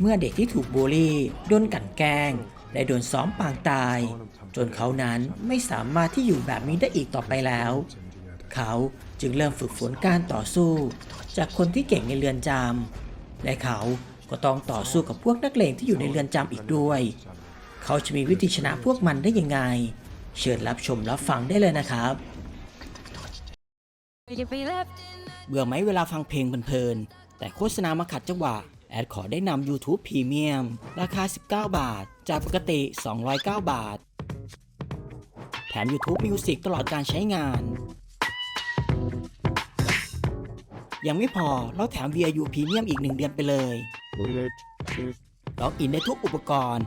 เมื่อเด็กที่ถูกบูลลี่โดนกลั่นแกล้ง และโดนซ้อมปางตาย จนเขานั้นไม่สามารถที่อยู่แบบนี้ได้อีกต่อไปแล้ว เขาจึงเริ่มฝึกฝนการต่อสู้ จากคนที่เก่งในเรือนจำและเขาก็ต้องต่อสู้กับพวกนักเลงที่อยู่ในเรือนจำอีกด้วย เขาจะมีวิธีชนะพวกมันได้ยังไง เชิญรับชมรับฟังได้เลยนะครับ You be left เบื่อไหมเวลาฟังเพลงเพลินๆแต่โฆษณามาขัดจังหวะ แอดขอได้นำ YouTube Premium ราคา 19 บาท จากปกติ 209 บาท แถม YouTube Music ตลอดการใช้งาน ยังไม่พอเราแถม VIU Premium อีก 1 เดือนไปเลยล็อกอินได้ทุกอุปกรณ์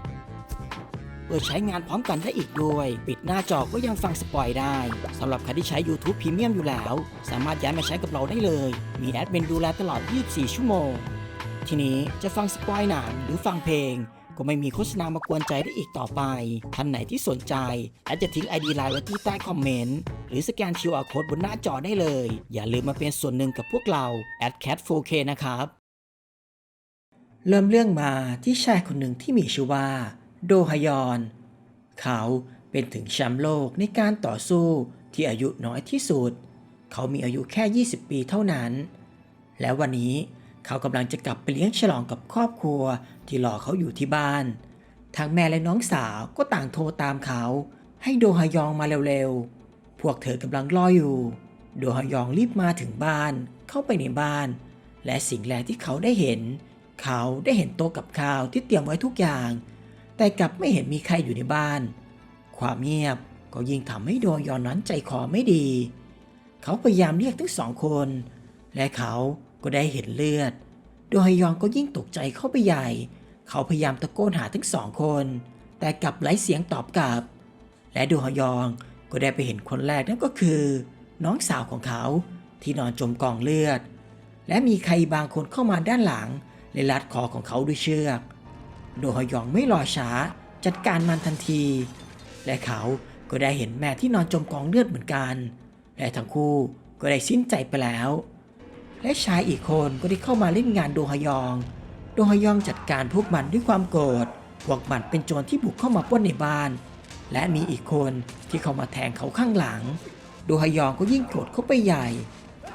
เปิดใช้งานพร้อมกันได้อีกด้วย ปิดหน้าจอก็ยังฟังสปอยได้สำหรับใครที่ใช้ YouTube Premium อยู่แล้ว สามารถย้ายมาใช้กับเราได้เลย มีแอดมินดูแลตลอด 24 ชั่วโมง ทีนี้จะฟังสปอยหนังหรือฟังเพลง ก็ไม่มีโฆษณามากวนใจได้อีกต่อไป ท่านไหนที่สนใจแอดจะทิ้ง ID ไลน์ไว้ที่ใต้คอมเมนต์หรือสแกน QR Code บนหน้าจอได้เลย อย่าลืมมาเป็นส่วนหนึ่งกับพวกเรา a d cat 4K นะครับ เริ่มเรื่องมาที่ชายคนหนึ่งที่มีชื่อว่า โดฮยอน เขาเป็นถึงแชมป์โลกในการต่อสู้ที่อายุน้อยที่สุด เขามีอายุแค่ 20 ปีเท่านั้น แล้ววันนี้ เขากำลังจะกลับไปเลี้ยงฉลองกับครอบครัวที่รอเขาอยู่ที่บ้าน ทั้งแม่และน้องสาวก็ต่างโทรตามเขา ให้โดฮยองมาเร็วๆ พวกเธอกำลังรออยู่ โดฮยองรีบมาถึงบ้าน เข้าไปในบ้าน และสิ่งแรกที่เขาได้เห็น เขาได้เห็นโต๊ะกับข้าวที่เตรียมไว้ทุกอย่าง แต่กลับไม่เห็นมีใครอยู่ในบ้าน ความเงียบก็ยิ่งทำให้โดฮยอนนั้นใจคอไม่ดี เขาพยายามเรียกทั้งสองคน และเขา ก็ได้เห็นเลือด โดยยอนก็ยิ่งตกใจเข้าไปใหญ่ เขาพยายามตะโกนหาทั้งสองคน แต่กลับไร้เสียงตอบกลับ และโดฮยองก็ได้ไปเห็นคนแรกนั่นก็คือ น้องสาวของเขาที่นอนจมกองเลือด และมีใครบางคนเข้ามาด้านหลังและรัดคอของเขาด้วยเชือก โดฮยองไม่รอช้าจัดการมันทันที และเขาก็ได้เห็นแม่ที่นอนจมกองเลือดเหมือนกัน และทั้งคู่ก็ได้สิ้นใจไปแล้ว และชายอีกคนก็ได้เข้ามาเล่นงานโดฮยอง โดฮยองจัดการพวกมันด้วยความโกรธ พวกมันเป็นโจรที่บุกเข้ามาป้นในบ้าน และมีอีกคนที่เข้ามาแทงเขาข้างหลัง โดฮยองก็ยิ่งโกรธเข้าไปใหญ่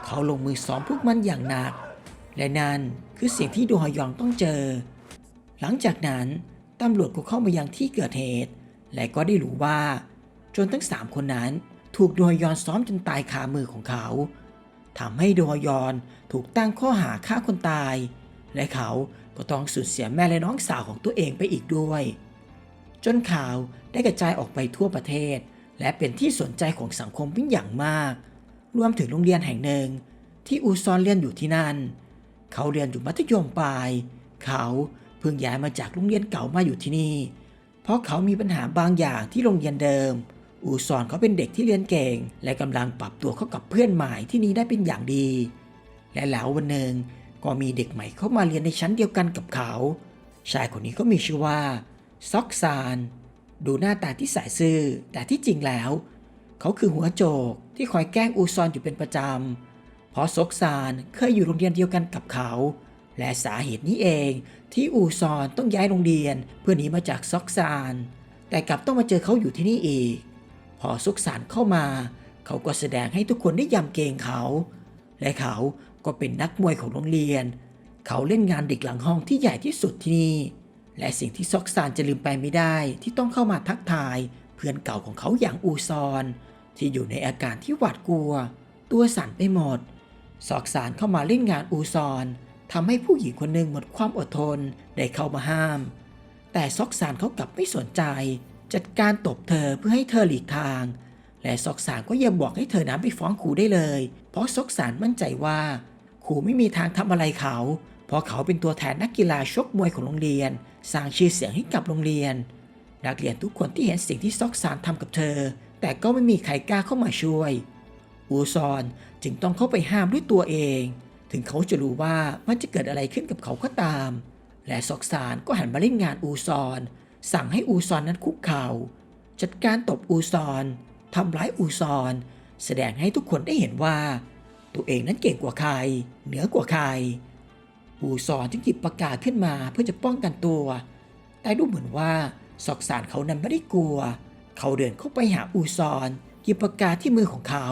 เขาลงมือซ้อมพวกมันอย่างหนัก และนั่นคือสิ่งที่โดฮยองต้องเจอ หลังจากนั้นตำรวจก็เข้ามายังที่เกิดเหตุ และก็ได้รู้ว่า จนทั้งสามคนนั้นถูกโดฮยอนซ้อมจนตายคามือของเขา ทำให้โดฮยอนถูกตั้งข้อหาฆ่าคนตาย และเขาก็ต้องสูญเสียแม่และน้องสาวของตัวเองไปอีกด้วย จนข่าวได้กระจายออกไปทั่วประเทศ และเป็นที่สนใจของสังคมเป็นอย่างมาก รวมถึงโรงเรียนแห่งหนึ่ง ที่อูซอนเรียนอยู่ที่นั่น เขาเรียนอยู่มัธยมปลาย เขาเพิ่งย้ายมาจากโรงเรียนเก่ามาอยู่ที่นี่ เพราะเขามีปัญหาบางอย่างที่โรงเรียนเดิม อูซอนเขาเป็นเด็กที่เรียนเก่ง และกำลังปรับตัวเข้ากับเพื่อนใหม่ที่นี่ได้เป็นอย่างดี และแล้ววันหนึ่งก็มีเด็กใหม่เข้ามาเรียนในชั้นเดียวกันกับเขา ชายคนนี้ก็มีชื่อว่าซอกซานดูหน้าตาที่สายซื่อแต่ที่จริงแล้ว เขาคือหัวโจกที่คอยแกล้งอูซอนอยู่เป็นประจำ เพราะซอกซานเคยอยู่โรงเรียนเดียวกันกับเขา และสาเหตุนี้เองที่อูซอนต้องย้ายโรงเรียนเพื่อหนีมาจากซอกซาน แต่กลับต้องมาเจอเขาอยู่ที่นี่อีก พอซอกซานเข้ามา เขาก็แสดงให้ทุกคนได้ยำเกรงเขา และเขาก็เป็นนักมวยของโรงเรียน เขาเล่นงานเด็กหลังห้องที่ใหญ่ที่สุดที่นี่ และสิ่งที่ซอกซานจะลืมไปไม่ได้ที่ต้องเข้ามาทักทาย เพื่อนเก่าของเขาอย่างอูซอน ที่อยู่ในอาการที่หวาดกลัว ตัวสั่นไปหมด ซอกซานเข้ามาเล่นงานอูซอนทำให้ผู้หญิงคนหนึ่งหมดความอดทนได้เข้ามาห้าม แต่ซอกซานเขากลับไม่สนใจ จัดการตบเธอเพื่อให้เธอหลีกทาง และซอกซานก็ยังบอกให้เธอนั้นไปฟ้องครูได้เลย เพราะซอกซานมั่นใจว่าครูไม่มีทางทำอะไรเขา เพราะเขาเป็นตัวแทนนักกีฬาชกมวยของโรงเรียน สร้างชื่อเสียงให้กับโรงเรียน นักเรียนทุกคนที่เห็นสิ่งที่ซอกซานทำกับเธอ แต่ก็ไม่มีใครกล้าเข้ามาช่วย อูซอนจึงต้องเข้าไปห้ามด้วยตัวเอง ถึงเขาจะรู้ว่ามันจะเกิดอะไรขึ้นกับเขาก็ตาม และซอกซานก็หันมาเล่นงานอูซอน สั่งให้อูซอนนั้นคุกเข่า จัดการตบอูซอนทำร้ายอูซอน แสดงให้ทุกคนได้เห็นว่า ตัวเองนั้นเก่งกว่าใคร เหนือกว่าใคร อูซอนจึงหยิบปากกาขึ้นมาเพื่อจะป้องกันตัว แต่ดูเหมือนว่าซอกซานเขานั้นไม่ได้กลัว เขาเดินเข้าไปหาอูซอนหยิบปากกาที่มือของเขา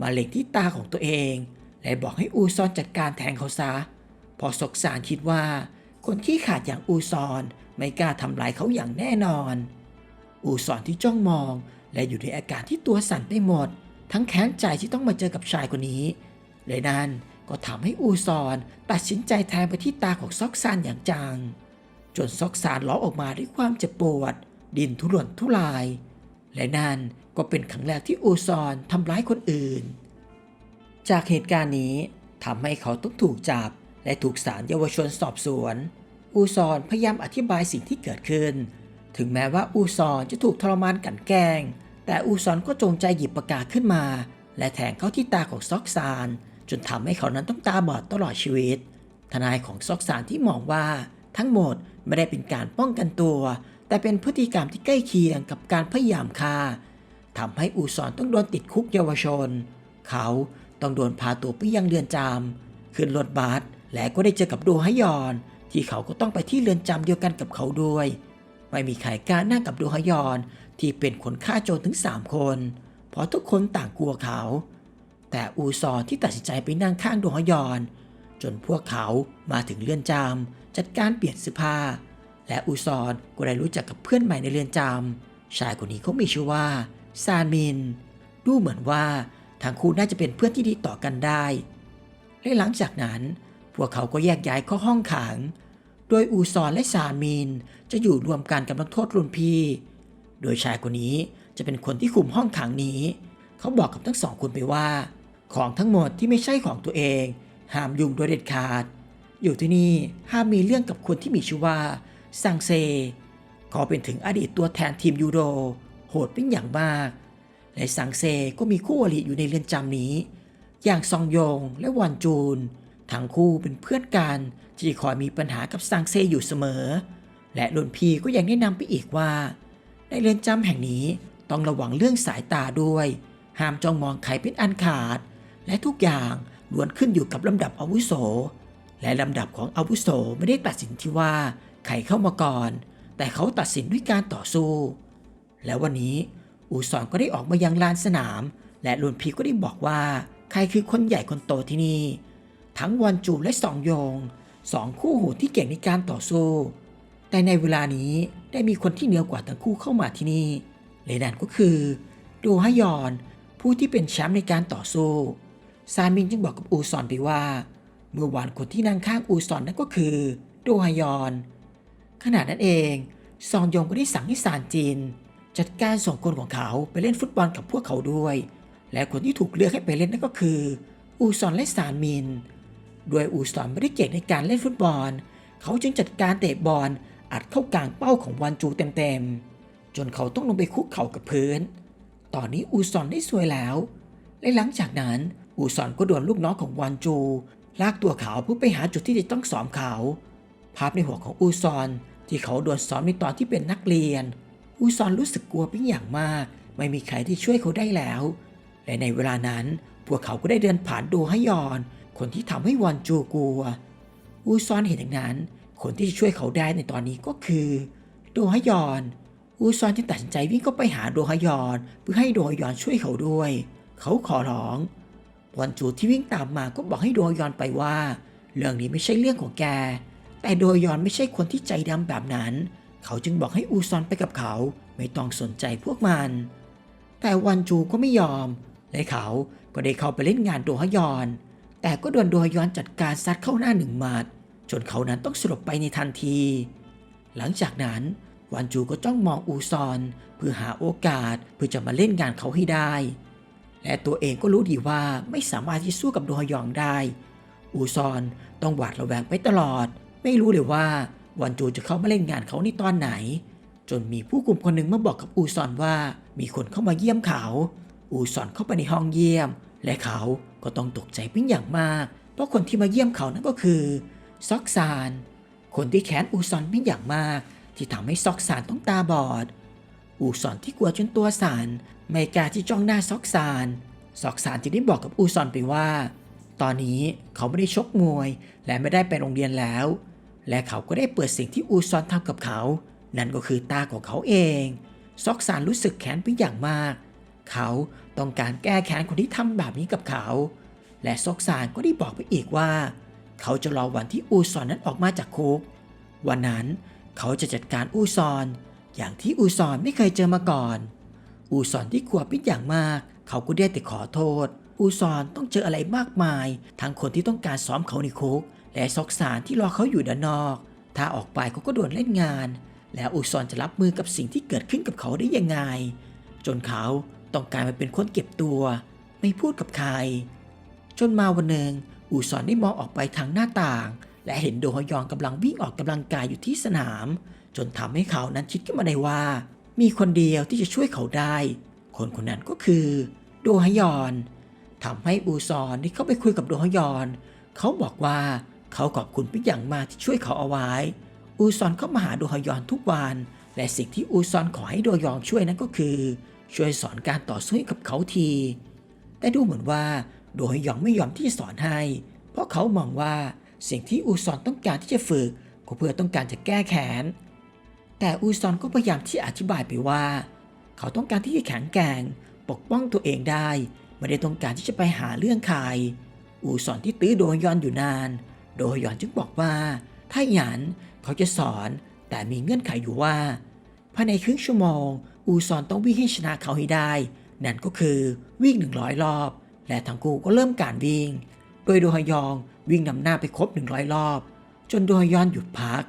มาเล็งที่ตาของตัวเอง และบอกให้อูซอนจัดการแทงเขาซะ พอซอกซานคิดว่า คนที่ขาดอย่างอูซอน ไม่กล้าทำลายเขาอย่างแน่นอน อูซอนที่จ้องมอง และอยู่ในอาการที่ตัวสั่นไปหมด ทั้งแค้นใจที่ต้องมาเจอกับชายคนนี้ เลยนั่นก็ทำให้อูซอนตัดสินใจแทงไปที่ตาของซอกซานอย่างจัง จนซอกซานร้องออกมาด้วยความเจ็บปวด ดินทุรนทุราย และนั่นก็เป็นครั้งแรกที่อูซอนทำร้ายคนอื่น จากเหตุการณ์นี้ทำให้เขาต้องถูกจับและถูกศาลเยาวชนสอบสวน อูซอนพยายามอธิบายสิ่งที่เกิดขึ้น ถึงแม้ว่าอูซอนจะถูกทรมานกันแกล้ง แต่อูซอนก็จงใจหยิบปากกาขึ้นมา และแทงเข้าที่ตาของซอกซาน จนทำให้เขานั้นต้องตาบอดตลอดชีวิต ทนายของซอกซานที่มองว่าทั้งหมดไม่ได้เป็นการป้องกันตัว แต่เป็นพฤติกรรมที่ใกล้เคียงกับการพยายามฆ่าทำให้อูซอนต้องโดนติดคุกเยาวชน เขาต้องโดนพาตัวไปยังเรือนจำขึ้นรถบัสและก็ได้เจอกับโดฮยอน ที่เขาก็ต้องไปที่เรือนจำเดียวกันกับเขาด้วย ไม่มีใครกล้านั่งกับโดฮยอนที่เป็นคนฆ่าโจรถึง 3 คน เพราะทุกคนต่างกลัวเขา แต่อูซอนที่ตัดสินใจไปนั่งข้างโดฮยอน จนพวกเขามาถึงเรือนจำจัดการเปลี่ยนเสื้อผ้า และอูซอนก็ได้รู้จักกับเพื่อนใหม่ในเรือนจำชายคนนี้เขามีชื่อว่าซานมิน ดูเหมือนว่าทั้งคู่น่าจะเป็นเพื่อนที่ดีต่อกันได้และหลังจากนั้น พวกเขาก็แยกย้ายเข้าห้องขัง โดยอูซอนและซามินจะอยู่รวมกันกับนักโทษรุ่นพี่ โดยชายคนนี้จะเป็นคนที่คุมห้องขังนี้ เขาบอกกับทั้งสองคนไปว่า ของทั้งหมดที่ไม่ใช่ของตัวเอง ห้ามยุ่งโดยเด็ดขาด อยู่ที่นี่ห้ามมีเรื่องกับคนที่มีชื่อว่าซังเซเขาเป็นถึงอดีตตัวแทนทีมยูโด โหดเป็นอย่างมาก และซังเซก็มีคู่อริอยู่ในเรือนจำนี้ อย่างซองยงและวอนจูน ทั้งคู่เป็นเพื่อนกันที่คอยมีปัญหากับซังเซอยู่เสมอ และรุ่นพี่ก็ยังแนะนำไปอีกว่า ในเรือนจำแห่งนี้ต้องระวังเรื่องสายตาด้วย ห้ามจ้องมองใครเป็นอันขาด และทุกอย่างล้วนขึ้นอยู่กับลำดับอาวุโส และลำดับของอาวุโสไม่ได้ตัดสินที่ว่าใครเข้ามาก่อน แต่เขาตัดสินด้วยการต่อสู้ แล้ววันนี้อูซอนก็ได้ออกมายังลานสนาม และรุ่นพี่ก็ได้บอกว่า ใครคือคนใหญ่คนโตที่นี่ ทั้งวอนจูและสองโยงสองคู่หูที่เก่งในการต่อสู้แต่ในเวลานี้ได้มีคนที่เหนือกว่าทั้งคู่เข้ามาที่นี่เลยนั่นก็คือโดฮยอน ผู้ที่เป็นแชมป์ในการต่อสู้ ซามินจึงบอกกับอูซอนไปว่า เมื่อวานคนที่นั่งข้างอูซอนนั่นก็คือโดฮยอน ขณะนั้นเอง ซองยองก็ได้สั่งให้ซานจิน จัดการส่งคนของเขาไปเล่นฟุตบอลกับพวกเขาด้วย และคนที่ถูกเลือกให้ไปเล่นนั่นก็คือ อูซอนและซานมิน ด้วยอูซอนไม่ได้เก่งในการเล่นฟุตบอล เขาจึงจัดการเตะบอลอัดเข้ากลางเป้าของวันจูเต็มๆ จนเขาต้องลงไปคุกเข่ากับพื้น ตอนนี้อูซอนได้สวยแล้ว และหลังจากนั้นอูซอนก็โดนลูกน้องของวันจู ลากตัวเขาเพื่อไปหาจุดที่จะต้องซ้อมเขา ภาพในหัวของอูซอนที่เขาโดนซ้อมในตอนที่เป็นนักเรียน อูซอนรู้สึกกลัวเป็นอย่างมาก ไม่มีใครที่ช่วยเขาได้แล้ว และในเวลานั้นพวกเขาก็ได้เดินผ่านโดฮยอน คนที่ทำให้วอนจูกลัว อูซอนเห็นอย่างนั้น คนที่จะช่วยเขาได้ในตอนนี้ก็คือโดฮยอน อูซอนจึงตัดสินใจวิ่งเข้าไปหาโดฮยอน เพื่อให้โดฮยอนช่วยเขาด้วย เขาขอร้องวอนจูที่วิ่งตามมาก็บอกให้โดฮยอนไปว่า เรื่องนี้ไม่ใช่เรื่องของแก แต่โดฮยอนไม่ใช่คนที่ใจดำแบบนั้น เขาจึงบอกให้อูซอนไปกับเขา ไม่ต้องสนใจพวกมัน แต่วันจูก็ไม่ยอมและเขาก็ได้เข้าไปเล่นงานโดฮยอน แต่ก็โดนโดฮยอนจัดการซัดเข้าหน้าหนึ่งหมัดจนเขานั้นต้องสลบไปในทันที หลังจากนั้นวันจูก็จ้องมองอูซอน เพื่อหาโอกาสเพื่อจะมาเล่นงานเขาให้ได้ และตัวเองก็รู้ดีว่าไม่สามารถที่สู้กับโดฮยองได้ อูซอนต้องหวาดระแวงไปตลอด ไม่รู้เลยว่าวันจูจะเข้ามาเล่นงานเขาในตอนไหน จนมีผู้กลุ่มคนหนึ่งมาบอกกับอูซอนว่า มีคนเข้ามาเยี่ยมเขา อูซอนเข้าไปในห้องเยี่ยม และเขาก็ต้องตกใจเป็นอย่างมาก เพราะคนที่มาเยี่ยมเขานั่นก็คือซอกซาน คนที่แค้นอูซอนเป็นอย่างมาก ที่ทำให้ซอกซานต้องตาบอด อูซอนที่กลัวจนตัวสันไม่กล้าที่จ้องหน้าซอกซานซอกซานจึงได้บอกกับอูซอนไปว่า ตอนนี้เขาไม่ได้ชกมวย และไม่ได้ไปโรงเรียนแล้ว และเขาก็ได้เปิดสิ่งที่อูซอนทำกับเขา นั่นก็คือตาของเขาเอง ซอกซานรู้สึกแค้นเป็นอย่างมาก เขาต้องการแก้แค้นคนที่ทำแบบนี้กับเขา และซอกซานก็ได้บอกไปอีกว่า เขาจะรอวันที่อูซอนนั้นออกมาจากคุก วันนั้นเขาจะจัดการอูซอน อย่างที่อูซอนไม่เคยเจอมาก่อน อูซอนที่กลัวเป็นอย่างมาก เขาก็ได้แต่ขอโทษ อูซอนต้องเจออะไรมากมาย ทั้งคนที่ต้องการซ้อมเขาในคุก และซอกซานที่รอเขาอยู่ด้านนอก ถ้าออกไปเขาก็โดนเล่นงาน แล้วอูซอนจะรับมือกับสิ่งที่เกิดขึ้นกับเขาได้ยังไง จนเขา ต้องกลารมาเป็นคนเก็บตัว ไม่พูดกับใคร จนมาวันหนึ่งอูซอนได้มองออกไปทางหน้าต่าง และเห็นโดฮยองกำลังวิ่งออกกำลังกายอยู่ที่สนาม จนทำให้เขานั้นคิดขึ้นมาได้ว่า มีคนเดียวที่จะช่วยเขาได้ คนคนนั้นก็คือ โดฮยอนทำให้อูซอนได้เข้าไปคุยกับโดฮยอน เขาบอกว่าเขาขอบคุณเป็นอย่างมากที่ช่วยเขาเอาไว้ อูซอนเข้ามาหาโดฮยอนทุกวัน และสิ่งที่อูซอนขอให้โดยองช่วยนั้นก็คือ ช่วยสอนการต่อสู้ให้กับเขาที แต่ดูเหมือนว่าโดฮยองไม่ยอมที่จะสอนให้ เพราะเขามองว่าสิ่งที่อูซอนต้องการที่จะฝึกก็เพื่อต้องการจะแก้แค้น แต่อูซอนก็พยายามที่อธิบายไปว่า เขาต้องการที่จะแข็งแกร่งปกป้องตัวเองได้ ไม่ได้ต้องการที่จะไปหาเรื่องใคร อูซอนที่ตื้อโดยอนอยู่นาน โดยอนจึงบอกว่า ถ้าหยันเขาจะสอนแต่มีเงื่อนไขอยู่ว่าภายในครึ่งชั่วโมง อูซอนต้องวิ่งให้ชนะเขาให้ได้ นั่นก็คือวิ่ง 100 รอบ และทั้งคู่ก็เริ่มการวิ่ง โดยโดฮยองวิ่งนำหน้าไปครบ 100 รอบ จนโดฮยอนหยุดพัก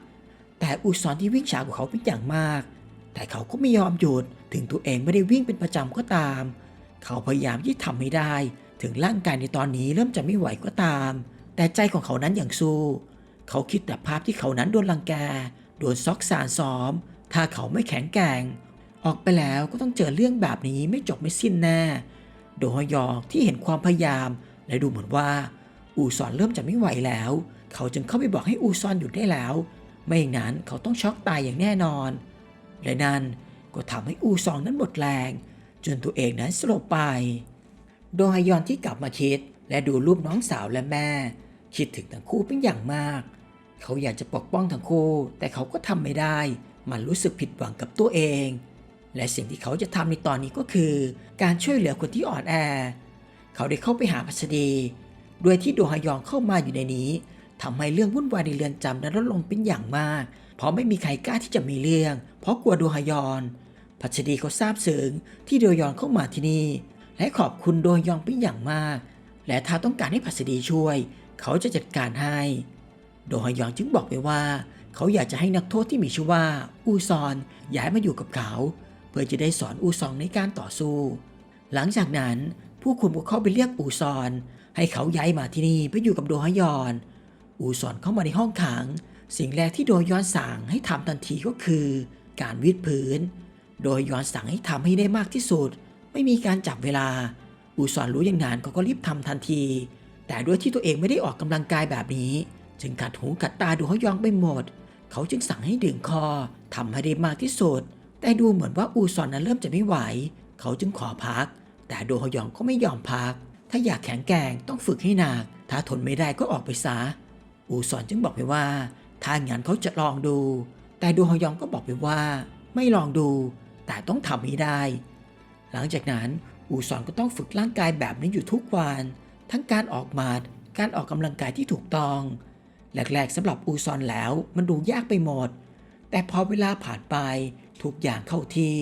แต่อูซอนที่วิ่งช้ากว่าเขาเป็นอย่างมาก แต่เขาก็ไม่ยอมหยุด ถึงตัวเองไม่ได้วิ่งเป็นประจำก็ตาม เขาพยายามที่ทำให้ได้ ถึงร่างกายในตอนนี้เริ่มจะไม่ไหวก็ตาม แต่ใจของเขานั้นอย่างสู้ เขาคิดแต่ภาพที่เขานั้นโดนรังแก โดนซอกสารซ้อม ถ้าเขาไม่แข็งแกร่ง ออกไปแล้วก็ต้องเจอเรื่องแบบนี้ไม่จบไม่สิ้นแน่ โดฮยองที่เห็นความพยายาม และดูเหมือนว่า อูซอนเริ่มจะไม่ไหวแล้ว เขาจึงเข้าไปบอกให้อูซอนหยุดได้แล้ว ไม่อย่างนั้นเขาต้องช็อกตายอย่างแน่นอน และนั่นก็ทำให้อูซองนั้นหมดแรง จนตัวเองนั้นสลบไป โดฮยอนที่กลับมาคิด และดูรูปน้องสาวและแม่ คิดถึงทั้งคู่เป็นอย่างมาก เขาอยากจะปกป้องทั้งคู่ แต่เขาก็ทำไม่ได้ มันรู้สึกผิดหวังกับตัวเอง และสิ่งที่เขาจะทำในตอนนี้ก็คือ การช่วยเหลือคนที่อ่อนแอ เขาได้เข้าไปหาพัสดี ด้วยที่โดฮยองเข้ามาอยู่ในนี้ทำให้เรื่องวุ่นวายในเรือนจำนั้นลดลงเป็นอย่างมาก เพราะไม่มีใครกล้าที่จะมีเรื่อง เพราะกลัวโดฮยอนพัชดีเขาทราบซึ้งที่โดยอนเข้ามาที่นี่ และขอบคุณโดยองเป็นอย่างมาก และถ้าต้องการให้พัสดีช่วย เขาจะจัดการให้ โดฮยองจึงบอกไปว่า เขาอยากจะให้นักโทษที่มีชื่อว่า อูซอนย้ายมาอยู่กับเขา พื่อจะได้สอนอูซองในการต่อสู้ หลังจากนั้นผู้คุมก็เข้าไปเรียกอูซอน ให้เขาย้ายมาที่นี่ไปอยู่กับโดฮยอน อูซอนเข้ามาในห้องขัง สิ่งแรกที่โดยอนสั่งให้ทำทันทีก็คือ การวิดพื้น โดยย้อนสั่งให้ทำให้ได้มากที่สุด ไม่มีการจับเวลา อูซอนรู้อย่างนั้นเขาก็รีบทำทันที แต่ด้วยที่ตัวเองไม่ได้ออกกำลังกายแบบนี้ จึงกัดหูกัดตาดูเขายองไปหมด เขาจึงสั่งให้ดึงคอทำให้ได้มากที่สุด แต่ดูเหมือนว่าอูซอนนั้นเริ่มจะไม่ไหว เขาจึงขอพัก แต่โดฮยองก็ไม่ยอมพัก ถ้าอยากแข็งแกร่งต้องฝึกให้หนัก ถ้าทนไม่ได้ก็ออกไปซะ อูซอนจึงบอกไปว่า ถ้างั้นเขาจะลองดู แต่โดฮยองก็บอกไปว่า ไม่ลองดู แต่ต้องทำให้ได้ หลังจากนั้นอูซอนก็ต้องฝึกร่างกายแบบนี้อยู่ทุกวัน ทั้งการออกมาดการออกกำลังกายที่ถูกต้อง แรกๆสำหรับอูซอนแล้วมันดูยากไปหมด แต่พอเวลาผ่านไปทุกอย่างเข้าที่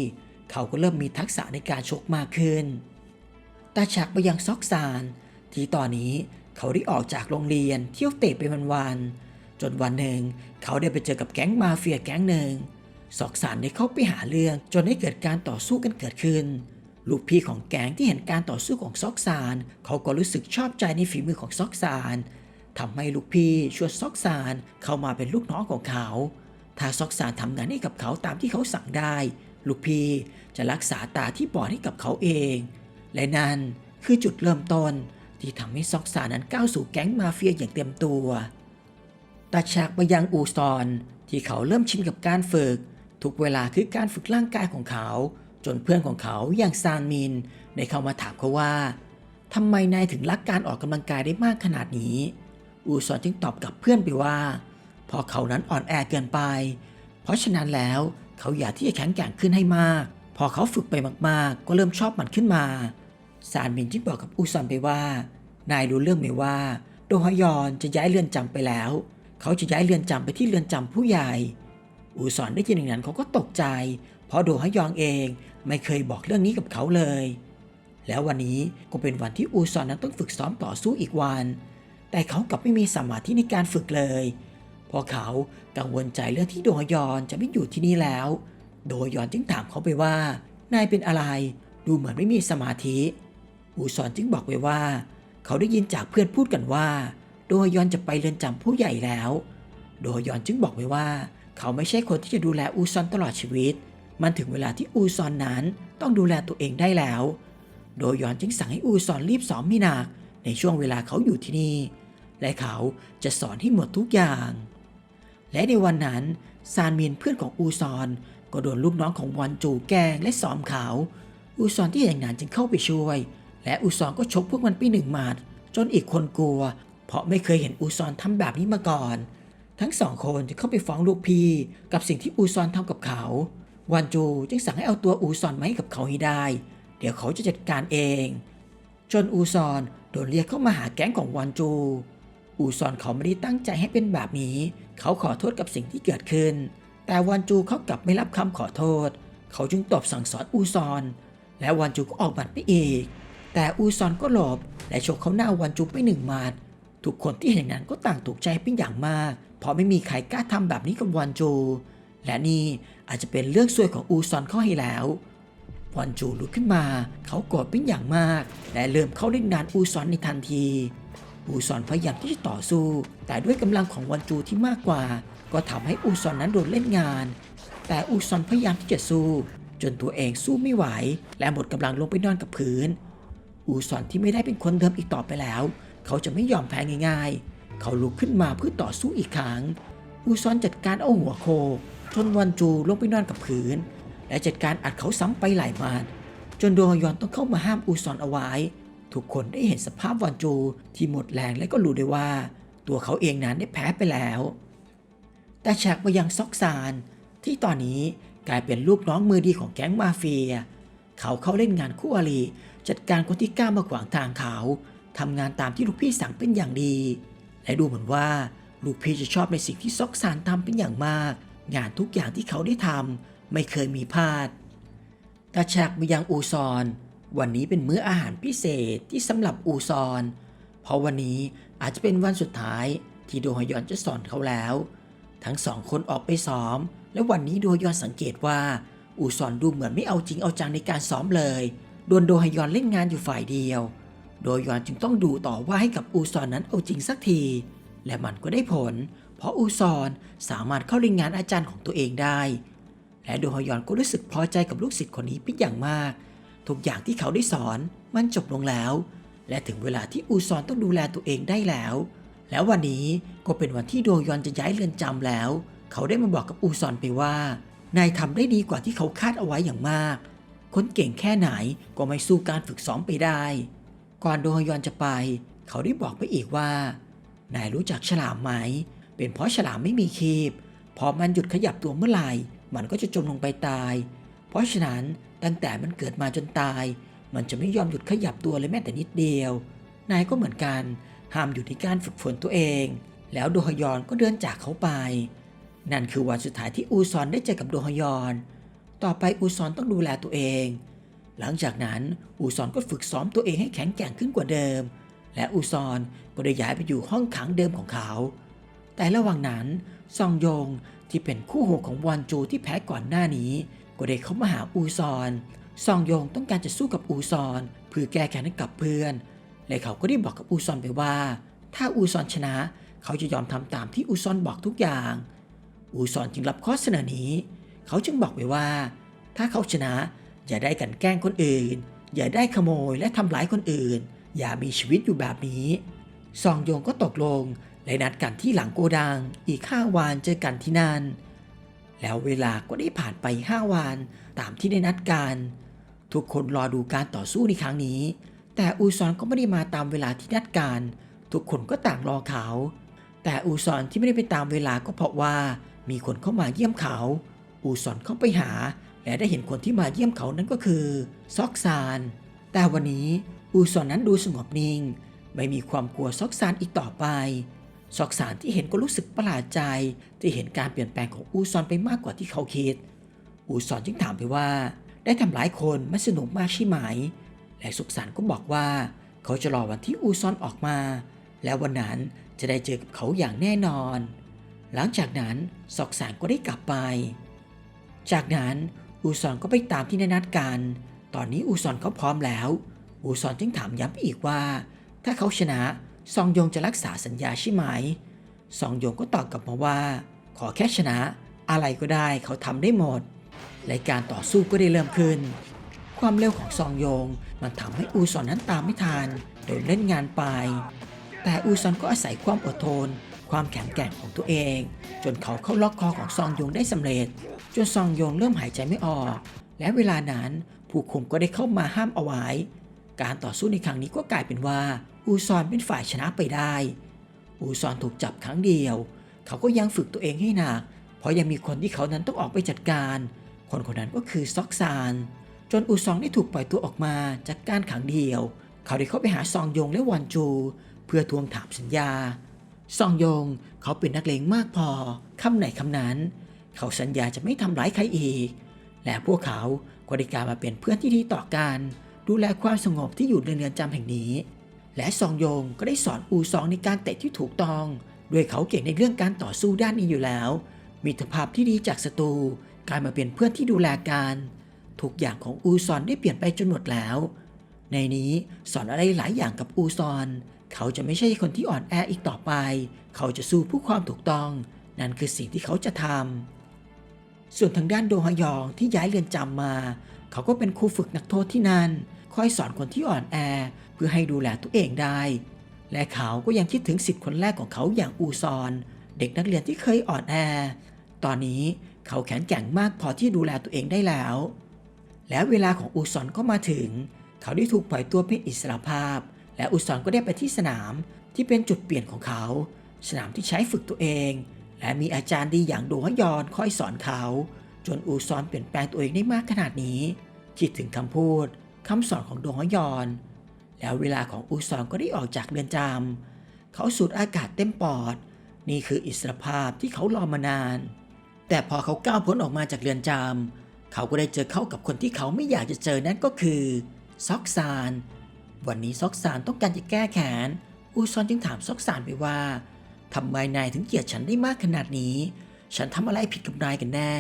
เขาก็เริ่มมีทักษะในการชกมากขึ้น ตาชักไปยังซอกซาน ที่ตอนนี้เขาได้ออกจากโรงเรียนเที่ยวเตะไปวันๆจนวันหนึ่ง เขาได้ไปเจอกับแก๊งมาเฟียแก๊งหนึ่งซอกซานได้เข้าไปหาเรื่องจนให้เกิดการต่อสู้กันเกิดขึ้น ลูกพี่ของแก๊งที่เห็นการต่อสู้ของซอกซาน เขาก็รู้สึกชอบใจในฝีมือของซอกซานทำให้ลูกพี่ชวนซอกซานเข้ามาเป็นลูกน้องของเขา ถ้าซอกซานทำงานให้กับเขาตามที่เขาสั่งได้ ลูกพี่จะรักษาตาที่บอดให้กับเขาเอง และนั่นคือจุดเริ่มต้นที่ทำให้ซอกซานนั้นก้าวสู่แก๊งมาเฟียอย่างเต็มตัวตาฉากไปยังอูซอนที่เขาเริ่มชินกับการฝึก ทุกเวลาคือการฝึกร่างกายของเขา จนเพื่อนของเขาอย่างซานมิน ได้เข้ามาถามเขาว่าทำไมนายถึงรักการออกกำลังกายได้มากขนาดนี้ อูซอนจึงตอบกับเพื่อนไปว่า เพอเขานั้นอ่อนแอเกินไป เพราะฉะนั้นแล้วเขาอยากที่จะแข็งแกร่งขึ้นให้มาก พอเขาฝึกไปมากๆ ก็เริ่มชอบมันขึ้นมา ซานมินจึงบอกกับอูซอนไปว่า นายรู้เรื่องไหมว่า โดฮยอนจะย้ายเรือนจำไปแล้ว เขาจะย้ายเรือนจำไปที่เรือนจำผู้ใหญ่ อูซอนได้ยินอย่างนั้นเขาก็ตกใจ เพราะโดฮยองเองไม่เคยบอกเรื่องนี้กับเขาเลย แล้ววันนี้ก็เป็นวันที่อูซอนนั้นต้องฝึกซ้อมต่อสู้อีกวัน แต่เขากลับไม่มีสมาธิในการฝึกเลย พราะเขากังวลใจเรื่องที่โดยอนจะไม่อยู่ที่นี่แล้ว โดยอนจึงถามเขาไปว่า นายเป็นอะไรดูเหมือนไม่มีสมาธิ อูซอนจึงบอกไปว่า เขาได้ยินจากเพื่อนพูดกันว่า โดยอนจะไปเรือนจำผู้ใหญ่แล้ว โดยอนจึงบอกไปว่า เขาไม่ใช่คนที่จะดูแลอูซอนตลอดชีวิต มันถึงเวลาที่อูซอนนั้นต้องดูแลตัวเองได้แล้ว โดยยอนจึงสั่งให้อูซอนรีบสอนมินักในช่วงเวลาเขาอยู่ที่นี่และเขาจะสอนให้หมดทุกอย่าง และในวันนั้นซานมินเพื่อนของอูซอน ก็โดนลูกน้องของวันจูแกล้งและซ้อมเขาอูซอนที่เห็นอย่างนั้นจึงเข้าไปช่วย และอูซอนก็ชกพวกมันไปหนึ่งหมัดจนอีกคนกลัว เพราะไม่เคยเห็นอูซอนทำแบบนี้มาก่อน ทั้งสองคนจึงเข้าไปฟ้องลูกพี่กับสิ่งที่อูซอนทำกับเขา วันจูจึงสั่งให้เอาตัวอูซอนมาให้กับเขาให้ได้ เดี๋ยวเขาจะจัดการเอง จนอูซอนโดนเรียกเข้ามาหาแก๊งของวันจู อูซอนเขาไม่ได้ตั้งใจให้เป็นแบบนี้ เขาขอโทษกับสิ่งที่เกิดขึ้น แต่วันจูเขากลับไม่รับคำขอโทษ เขาจึงตบสั่งสอนอูซอน และวันจูก็ออกหมัดไปอีก แต่อูซอนก็หลบและชกเขาหน้าวันจูไปหนึ่งหมัด ทุกคนที่เห็นนั้นก็ต่างตกใจเป็นอย่างมาก เพราะไม่มีใครกล้าทำแบบนี้กับวันจู และนี่อาจจะเป็นเรื่องซวยของอูซอนเข้าให้แล้ววันจูลุกขึ้นมา เขาโกรธเป็นอย่างมาก และเริ่มเข้าเล่นงานอูซอนในทันที อูซอนพยายามที่จะต่อสู้ แต่ด้วยกำลังของวันจูที่มากกว่า ก็ทำให้อูซอนนั้นโดนเล่นงาน แต่อูซอนพยายามที่จะสู้ จนตัวเองสู้ไม่ไหว และหมดกำลังลงไปนอนกับพื้น อูซอนที่ไม่ได้เป็นคนเดิมอีกต่อไปแล้ว เขาจะไม่ยอมแพ้ง่าย ๆ เขาลุกขึ้นมาเพื่อต่อสู้อีกครั้ง อูซอนจัดการเอาหัวโคจนวันจูลงไปนอนกับพื้น และจัดการอัดเขาซ้ำไปหลายมาดจนโดฮยอนต้องเข้ามาห้ามอูซอนเอาไว้ ทุกคนได้เห็นสภาพวันจูที่หมดแรงและก็รู้ได้ว่า ตัวเขาเองนั้นได้แพ้ไปแล้ว แต่แฉกมายังซอกซาน ที่ตอนนี้กลายเป็นลูกน้องมือดีของแก๊งมาเฟีย เขาเข้าเล่นงานคู่อริจัดการคนที่กล้ามาขวางทางเขาทำงานตามที่ลูกพี่สั่งเป็นอย่างดี และดูเหมือนว่าลูกพี่จะชอบในสิ่งที่ซอกซานทำเป็นอย่างมาก งานทุกอย่างที่เขาได้ทำไม่เคยมีพลาดตาแฉกมายังอูซอน วันนี้เป็นมื้ออาหารพิเศษที่สำหรับอูซอน เพราะวันนี้อาจจะเป็นวันสุดท้ายที่โดฮยอนจะสอนเขาแล้ว ทั้งสองคนออกไปซ้อม และวันนี้โดฮยอนสังเกตว่า อูซอนดูเหมือนไม่เอาจริงเอาจังในการซ้อมเลยโดนโดฮยอนเล่นงานอยู่ฝ่ายเดียว โดยอนจึงต้องดูต่อว่าให้กับอูซอนนั้นเอาจริงสักที และมันก็ได้ผล เพราะอูซอนสามารถเข้าเรียนงานอาจารย์ของตัวเองได้ และโดฮยอนก็รู้สึกพอใจกับลูกศิษย์คนนี้เป็นอย่างมาก ทุกอย่างที่เขาได้สอนมันจบลงแล้ว และถึงเวลาที่อูซอนต้องดูแลตัวเองได้แล้ว แล้ววันนี้ก็เป็นวันที่โดยอนจะย้ายเรือนจำแล้ว เขาได้มาบอกกับอูซอนไปว่านายทำได้ดีกว่าที่เขาคาดเอาไว้อย่างมาก คนเก่งแค่ไหนก็ไม่สู้การฝึกซ้อมไปได้ ก่อนโดฮยอนจะไป เขาได้บอกไปอีกว่า นายรู้จักฉลามไหม เป็นเพราะฉลามไม่มีคีบพอมันหยุดขยับตัวเมื่อไหร่ มันก็จะจมลงไปตาย เพราะฉะนั้น ตั้งแต่มันเกิดมาจนตาย มันจะไม่ยอมหยุดขยับตัวเลยแม้แต่นิดเดียว นายก็เหมือนกัน ห้ามอยู่ในการฝึกฝนตัวเอง แล้วโดฮยอนก็เดินจากเขาไป นั่นคือวันสุดท้ายที่อูซอนได้เจอกับโดฮยอน ต่อไปอูซอนต้องดูแลตัวเอง หลังจากนั้นอูซอนก็ฝึกซ้อมตัวเองให้แข็งแกร่งขึ้นกว่าเดิม และอูซอนก็ได้ย้ายไปอยู่ห้องขังเดิมของเขา แต่ระหว่างนั้นซองยงที่เป็นคู่หูของวอนจูที่แพ้ก่อนหน้านี้ ก็ได้เข้ามาหาอูซอน ซองยงต้องการจะสู้กับอูซอนเพื่อแก้แค้นให้กับเพื่อน และเขาก็ได้บอกกับอูซอนไปว่า ถ้าอูซอนชนะ เขาจะยอมทำตามที่อูซอนบอกทุกอย่าง อูซอนจึงรับข้อเสนอนี้ เขาจึงบอกไปว่า ถ้าเขาชนะอย่าได้กันแกล้งคนอื่น อย่าได้ขโมยและทำร้ายคนอื่น อย่ามีชีวิตอยู่แบบนี้ ซองโยงก็ตกลงและนัดกันที่หลังโกดัง อีกห้าวันเจอกันที่นั่น แล้วเวลาก็ได้ผ่านไปห้าวัน ตามที่ได้นัดกัน ทุกคนรอดูการต่อสู้ในครั้งนี้ แต่อูซอนก็ไม่ได้มาตามเวลาที่นัดกัน ทุกคนก็ต่างรอเขา แต่อูซอนที่ไม่ได้ไปตามเวลาก็เพราะว่า มีคนเข้ามาเยี่ยมเขา อูซอนเข้าไปหา และได้เห็นคนที่มาเยี่ยมเขานั้นก็คือซอกซาน แต่วันนี้อูซอนนั้นดูสงบนิ่ง ไม่มีความกลัวซอกซานอีกต่อไป ซอกซานที่เห็นก็รู้สึกประหลาดใจ ที่เห็นการเปลี่ยนแปลงของอูซอนไปมากกว่าที่เขาคิด อูซอนจึงถามไปว่า ได้ทำร้ายคนไม่สนุกมากใช่ไหม และสุขสันก็บอกว่า เขาจะรอวันที่อูซอนออกมา แล้ววันนั้นจะได้เจอกับเขาอย่างแน่นอน หลังจากนั้นซอกสานก็ได้กลับไป จากนั้นอูซอนก็ไปตามที่ได้นัดกัน ตอนนี้อูซอนเขาพร้อมแล้ว อูซอนจึงถามย้ำอีกว่า ถ้าเขาชนะ ซองยงจะรักษาสัญญาใช่ไหม ซองยงก็ตอบกลับมาว่า ขอแค่ชนะ อะไรก็ได้เขาทำได้หมดและการต่อสู้ก็ได้เริ่มขึ้น ความเร็วของซองยงมันทำให้อูซอนนั้นตามไม่ทันโดนเล่นงานไป แต่อูซอนก็อาศัยความอดทน ความแข็งแกร่งของตัวเอง จนเขาเข้าล็อกคอของซองยงได้สำเร็จ จนซองยงเริ่มหายใจไม่ออก และเวลานั้นผู้คุมก็ได้เข้ามาห้ามเอาไว้ การต่อสู้ในครั้งนี้ก็กลายเป็นว่า อูซอนเป็นฝ่ายชนะไปได้ อูซอนถูกจับครั้งเดียว เขาก็ยังฝึกตัวเองให้หนัก เพราะยังมีคนที่เขานั้นต้องออกไปจัดการ คนคนนั้นก็คือซอกซาน จนอูซองได้ถูกปล่อยตัวออกมาจากการขังเดียว เขาได้เข้าไปหาซองยงและวอนจู เพื่อทวงถามสัญญา ซองยงเขาเป็นนักเลงมากพอคำไหนคำนั้น เขาสัญญาจะไม่ทำร้ายใครอีก และพวกเขาก็ได้กลายมาเป็นเพื่อนที่ดีต่อกัน ดูแลความสงบที่อยู่ในเรือนจำแห่งนี้ และซองโยงก็ได้สอนอูซองในการเตะที่ถูกต้องด้วยเขาเก่งในเรื่องการต่อสู้ด้านนี้อยู่แล้ว มีมิตรภาพที่ดีจากศัตรูกลายมาเป็นเพื่อนที่ดูแลกันทุกอย่างของอูซอนได้เปลี่ยนไปจนหมดแล้ว ในนี้สอนอะไรหลายอย่างกับอูซอน เขาจะไม่ใช่คนที่อ่อนแออีกต่อไป เขาจะสู้เพื่อความถูกต้อง นั่นคือสิ่งที่เขาจะทำส่วนทางด้านโดฮยองที่ย้ายเรือนจำมา เขาก็เป็นครูฝึกนักโทษที่นั่น คอยสอนคนที่อ่อนแอ เพื่อให้ดูแลตัวเองได้ และเขาก็ยังคิดถึงสิทธิ์คนแรกของเขาอย่างอูซอน เด็กนักเรียนที่เคยอ่อนแอ ตอนนี้เขาแข็งแกร่งมากพอที่ดูแลตัวเองได้แล้ว แล้วเวลาของอูซอนก็มาถึง เขาได้ถูกปล่อยตัวเป็นอิสระภาพ และอูซอนก็ได้ไปที่สนามที่เป็นจุดเปลี่ยนของเขา สนามที่ใช้ฝึกตัวเอง และมีอาจารย์ดีอย่างโดฮยอนคอยสอนเขา จนอูซอนเปลี่ยนแปลงตัวเองได้มากขนาดนี้ คิดถึงคำพูด คำสอนของโดฮยอน แล้วเวลาของอูซอนก็ได้ออกจากเรือนจำเขาสูดอากาศเต็มปอด นี่คืออิสรภาพที่เขารอมานาน แต่พอเขาก้าวพ้นออกมาจากเรือนจำเขาก็ได้เจอเข้ากับคนที่เขาไม่อยากจะเจอนั่นก็คือซอกซาน วันนี้ซอกซานต้องการจะแก้แค้นอูซอนจึงถามซอกซานไปว่าทำไมนายถึงเกลียดฉันได้มากขนาดนี้ ฉันทำอะไรผิดกับนายกันแน่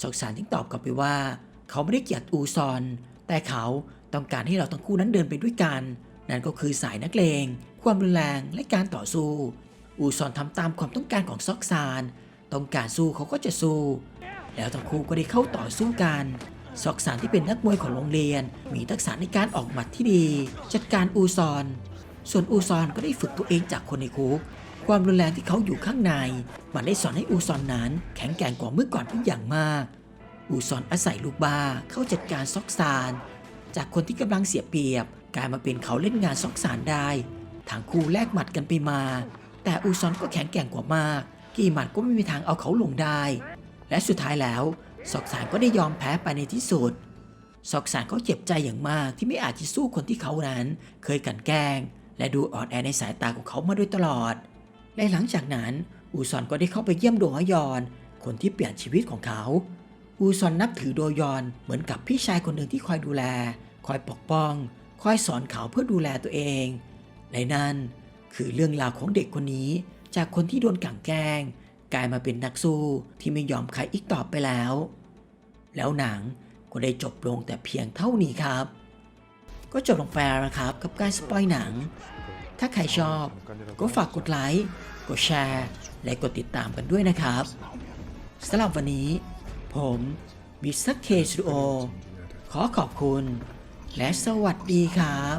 ซอกซานจึงตอบกลับไปว่า เขาไม่ได้เกลียดอูซอน แต่เขาต้องการให้เราทั้งคู่นั้นเดินไปด้วยกัน นั่นก็คือสายนักเลง ความรุนแรงและการต่อสู้ อูซอนทำตามความต้องการของซอกซาน ต้องการสู้เขาก็จะสู้ แล้วทั้งคู่ก็ได้เข้าต่อสู้กันซอกซานที่เป็นนักมวยของโรงเรียน มีทักษะในการออกหมัดที่ดี จัดการอูซอน ส่วนอูซอนก็ได้ฝึกตัวเองจากคนในคุกความรุนแรงที่เขาอยู่ข้างใน มันได้สอนให้อูซอนนั้น แข็งแกร่งกว่าเมื่อก่อนเป็นอย่างมาก อูซอนอาศัยลูกบาเข้าจัดการซอกซาน จากคนที่กำลังเสียเปรียบกลายมาเป็นเขาเล่นงานซอกซานได้ทั้งคู่แลกหมัดกันไปมา แต่อูซอนก็แข็งแกร่งกว่ามาก กี่หมัดก็ไม่มีทางเอาเขาลงได้ และสุดท้ายแล้วซอกซานก็ได้ยอมแพ้ไปในที่สุดซอกซานเขาเจ็บใจอย่างมากที่ไม่อาจจะสู้คนที่เขานั้น เคยกันแกล้ง และดูอ่อนแอในสายตาของเขามาโดยตลอด และหลังจากนั้นอูซอนก็ได้เข้าไปเยี่ยมโดฮยอน คนที่เปลี่ยนชีวิตของเขา อูซอนนับถือโดยอนเหมือนกับพี่ชายคนหนึ่งที่คอยดูแล คอยปกป้อง คอยสอนเขาเพื่อดูแลตัวเองและนั่นคือเรื่องราวของเด็กคนนี้ จากคนที่โดนกลั่นแกล้ง กลายมาเป็นนักสู้ที่ไม่ยอมใครอีกต่อไปแล้ว แล้วหนังก็ได้จบลงแต่เพียงเท่านี้ครับ ก็จบลงไปแล้วนะครับกับการสปอยหนัง ถ้าใครชอบ ก็ฝากกดไลค์กดแชร์ และกดติดตามกันด้วยนะครับสำหรับวันนี้ ผมมิสเตอร์เคชูโอขอขอบคุณ และสวัสดีครับ